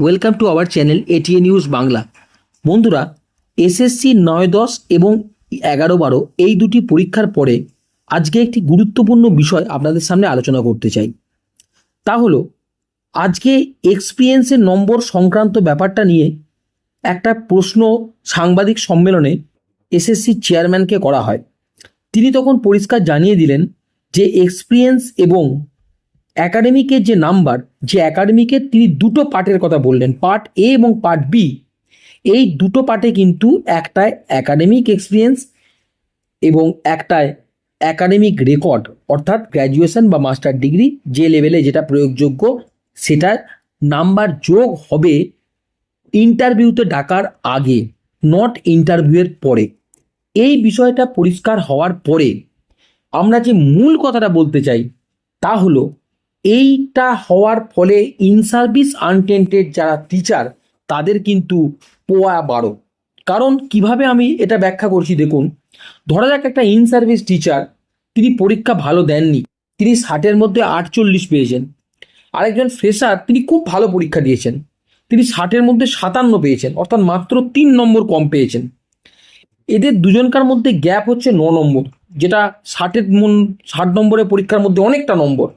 Welcome to our channel ATA news Bangla বন্ধুরা SSC নয় দশ এবং এগারো বারো এই দুটি পরীক্ষার পরে আজকে একটি গুরুত্বপূর্ণ বিষয় আপনাদের সামনে আলোচনা করতে চাই। তা হলো, আজকে এক্সপিরিয়েন্সের নম্বর সংক্রান্ত ব্যাপারটা নিয়ে একটা প্রশ্ন সাংবাদিক সম্মেলনে এসএসসি চেয়ারম্যানকে করা হয়। তিনি তখন পরিষ্কার জানিয়ে দিলেন যে এক্সপিরিয়েন্স এবং একাডেমিকের যে নাম্বার যে একাডেমিকের তিনি দুটো পার্টের কথা বললেন পার্ট এ এবং পার্ট বি এই দুটো পার্টে কিন্তু একটায় অ্যাকাডেমিক এক্সপিরিয়েন্স এবং একটায় অ্যাকাডেমিক রেকর্ড অর্থাৎ গ্র্যাজুয়েশন বা মাস্টার ডিগ্রি যে লেভেলে যেটা প্রয়োগযোগ্য সেটা নাম্বার যোগ হবে ইন্টারভিউতে ডাকার আগে নট ইন্টারভিউয়ের পরে। এই বিষয়টা পরিষ্কার হওয়ার পরে আমরা যে মূল কথাটা বলতে চাই, তা হলো এইটা হওয়ার ফলে ইন সার্ভিস আনটেন্টেড যারা টিচার তাদের কিন্তু পোয়া বারো। কারণ কীভাবে আমি এটা ব্যাখ্যা করছি দেখুন, ধরা যাক একটা ইন সার্ভিস টিচার তিনি পরীক্ষা ভালো দেননি, তিনি ষাটের মধ্যে আটচল্লিশ পেয়েছেন। আরেকজন ফ্রেশার তিনি খুব ভালো পরীক্ষা দিয়েছেন, তিনি ষাটের মধ্যে সাতান্ন পেয়েছেন, অর্থাৎ মাত্র তিন নম্বর কম পেয়েছেন। এদের দুজনকার মধ্যে গ্যাপ হচ্ছে ন নম্বর, যেটা ষাটের ষাট নম্বরের পরীক্ষার মধ্যে অনেকটা নম্বর।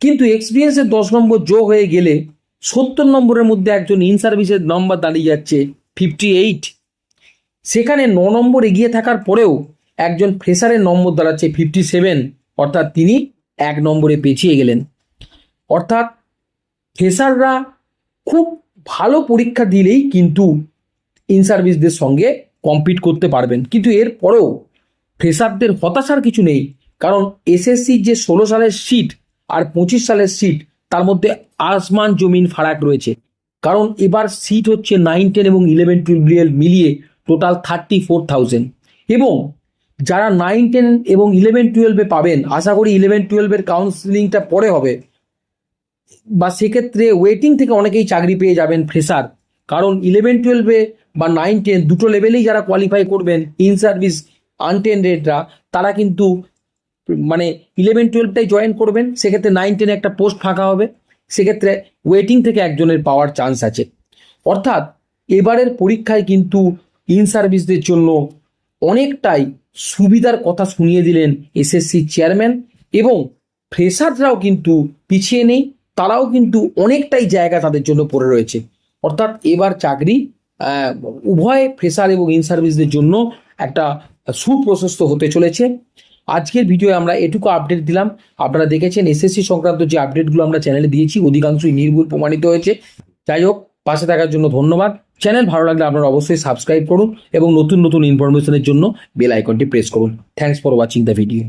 কিন্তু এক্সপিরিয়েন্সের দশ নম্বর যোগ হয়ে গেলে সত্তর নম্বরের মধ্যে একজন ইন সার্ভিসের নম্বর দাঁড়িয়ে যাচ্ছে ফিফটি এইট সেখানে ন নম্বর এগিয়ে থাকার পরেও একজন ফ্রেশারের নম্বর দাঁড়াচ্ছে ফিফটি সেভেন অর্থাৎ তিনি এক নম্বরে পেছিয়ে গেলেন। অর্থাৎ ফ্রেশাররা খুব ভালো পরীক্ষা দিলেই কিন্তু ইন সার্ভিসদের সঙ্গে কম্পিট করতে পারবেন। কিন্তু এর পরেও ফ্রেশারদের হতাশার কিছু নেই, কারণ এসএসসির যে ষোলো সালের সিট আর পঁচিশ সালের সিট তার মধ্যে আসমান জমিন ফারাক রয়েছে। কারণ এবার সিট হচ্ছে নাইন টেন এবং ইলেভেন টুয়েলভ মিলিয়ে টোটাল থার্টি ফোর থাউজেন্ড এবং যারা নাইন টেন এবং ইলেভেন টুয়েলভে পাবেন, আশা করি ইলেভেন টুয়েলভের কাউন্সিলিংটা পরে হবে, বা সেক্ষেত্রে ওয়েটিং থেকে অনেকেই চাকরি পেয়ে যাবেন ফ্রেশার কারণ ইলেভেন টুয়েলভে বা নাইন টেন দুটো লেভেলেই যারা কোয়ালিফাই করবেন ইন সার্ভিস আনটেন্ডেডরা তারা কিন্তু মানে ইলেভেন টুয়েলভটাই জয়েন করবেন, সেক্ষেত্রে নাইন টেনে একটা পোস্ট ফাঁকা হবে। সেক্ষেত্রে ওয়েটিং থেকে একজনের পাওয়ার চান্স আছে। অর্থাৎ এবারের পরীক্ষায় কিন্তু ইন সার্ভিসদের জন্য অনেকটাই সুবিধার কথা শুনিয়ে দিলেন এসএসসি চেয়ারম্যান এবং ফ্রেশাররাও কিন্তু পিছিয়ে নেই, তারাও কিন্তু অনেকটাই জায়গা তাদের জন্য পড়ে রয়েছে। অর্থাৎ এবার চাকরি উভয় ফ্রেশার এবং ইন সার্ভিসদের জন্য একটা সুপ্রশস্ত হতে চলেছে। আজকের ভিডিও আমরা এটুকু আপডেট দিলাম। আপনারা দেখেছেন এসএসসি সংক্রান্ত যে আপডেটগুলো আমরা চ্যানেলে দিয়েছি, অধিকাংশই নির্ভুল প্রমাণিত হয়েছে। যাই হোক, পাশে থাকার জন্য ধন্যবাদ। চ্যানেল ভালো লাগলে আপনারা অবশ্যই সাবস্ক্রাইব করুন এবং নতুন নতুন ইনফরমেশনের জন্য বেল আইকনটি প্রেস করুন। Thanks for watching the video